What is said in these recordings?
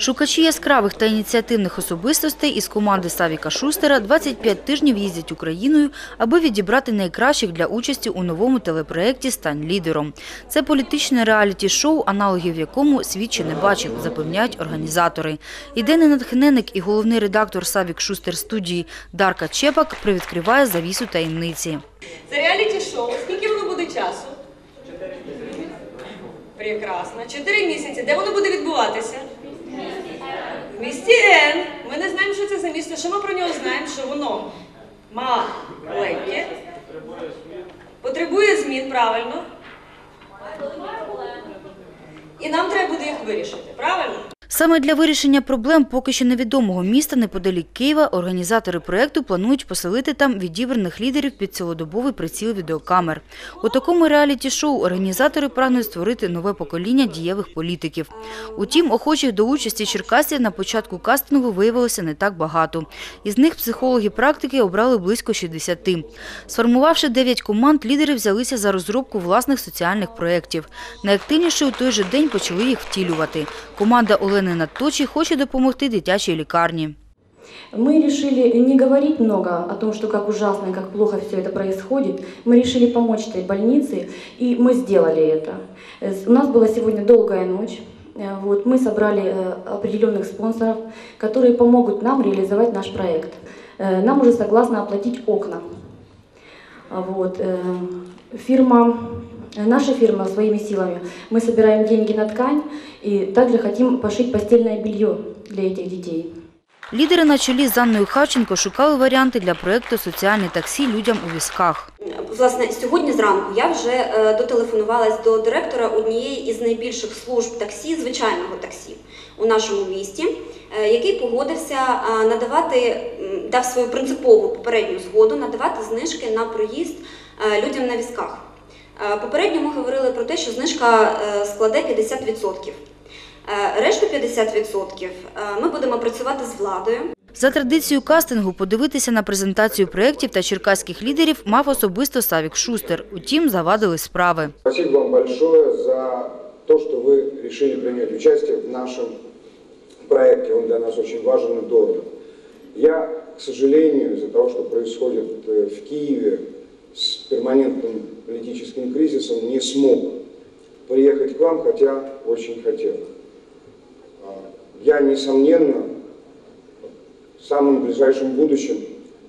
Шукачі яскравих та ініціативних особистостей із команди Савіка Шустера 25 тижнів їздять Україною, аби відібрати найкращих для участі у новому телепроєкті «Стань лідером». Це політичне реаліті-шоу, аналогів якому світ ще не бачив, запевняють організатори. Ідейний натхненник і головний редактор Савік Шустер студії Дарка Чепак привідкриває завісу таємниці. Це реаліті-шоу. Скільки воно буде часу? Прекрасно. Чотири місяці. Де воно буде відбуватися? В місті Н. Ми не знаємо, що це за місто. Що ми про нього знаємо? Що воно маленьке. Потребує змін, правильно? І нам треба буде їх вирішити, правильно? Саме для вирішення проблем поки що невідомого міста неподалік Києва організатори проєкту планують поселити там відібраних лідерів під цілодобовий приціл відеокамер. У такому реаліті-шоу організатори прагнуть створити нове покоління дієвих політиків. Утім, охочих до участі черкасів на початку кастингу виявилося не так багато. Із них психологи-практики обрали близько 60. Сформувавши 9 команд, лідери взялися за розробку власних соціальних проєктів. Найактивніше у той же день почали їх втілювати. Команда Олени Надточі хоче допомогти дитячій лікарні. Мы решили не говорить много о том, что как ужасно и как плохо все это происходит. Мы решили помочь этой больнице, и мы сделали это. Э, с- У нас была сегодня долгая ночь. Э, Вот, мы собрали э, определенных спонсоров, которые помогут нам реализовать наш проект. Э, Нам уже согласно оплатить окна. А Вот, э, фирма, э, наша фирма своими силами, мы собираем деньги на ткань и также хотим пошить постельное белье для этих детей. Лідери на чолі з Анною Харченко шукали варіанти для проєкту «Соціальне таксі людям у візках». Власне, сьогодні зранку я вже е, дотелефонувалась до директора однієї із найбільших служб таксі, звичайного таксі у нашому місті, е, який погодився е, надавати, дав свою принципову попередню згоду надавати знижки на проїзд людям на візках. Е, Попередньо ми говорили про те, що знижка е, складе 50%. Е, Решту 50% е, ми будемо працювати з владою. За традицією кастингу подивитися на презентацію проєктів та черкаських лідерів мав особисто Савік Шустер. Утім, завадили справи. Спасибо вам большое за то, что вы решили принять участие в нашем проекте. Он для нас очень важен и дорог. Я, к сожалению, из-за того, что происходит э, в Киеве с перманентным политическим кризисом, не смог приехать к вам, хотя очень хотел. А, Я, несомненно, в самом ближайшем будущем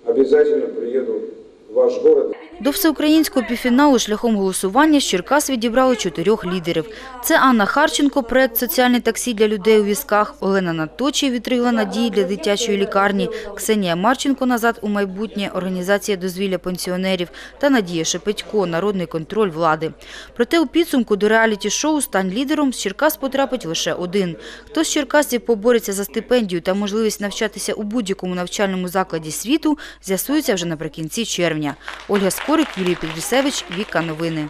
обязательно приеду в ваш город. До всеукраїнського півфіналу шляхом голосування з Черкас відібрали чотирьох лідерів. Це Анна Харченко, проект «Соціальне таксі для людей у візках», Олена Наточі, «Вітрила надії для дитячої лікарні», Ксенія Марченко «Назад у майбутнє», організація дозвілля пенсіонерів та Надія Шепетько «Народний контроль влади». Проте у підсумку до реаліті-шоу «Стань лідером» з Черкас потрапить лише один. Хто з черкасців побореться за стипендію та можливість навчатися у будь-якому навчальному закладі світу, з'ясується вже наприкінці червня. Ольга Скорик, Юрій Підрісевич, Віка Новини.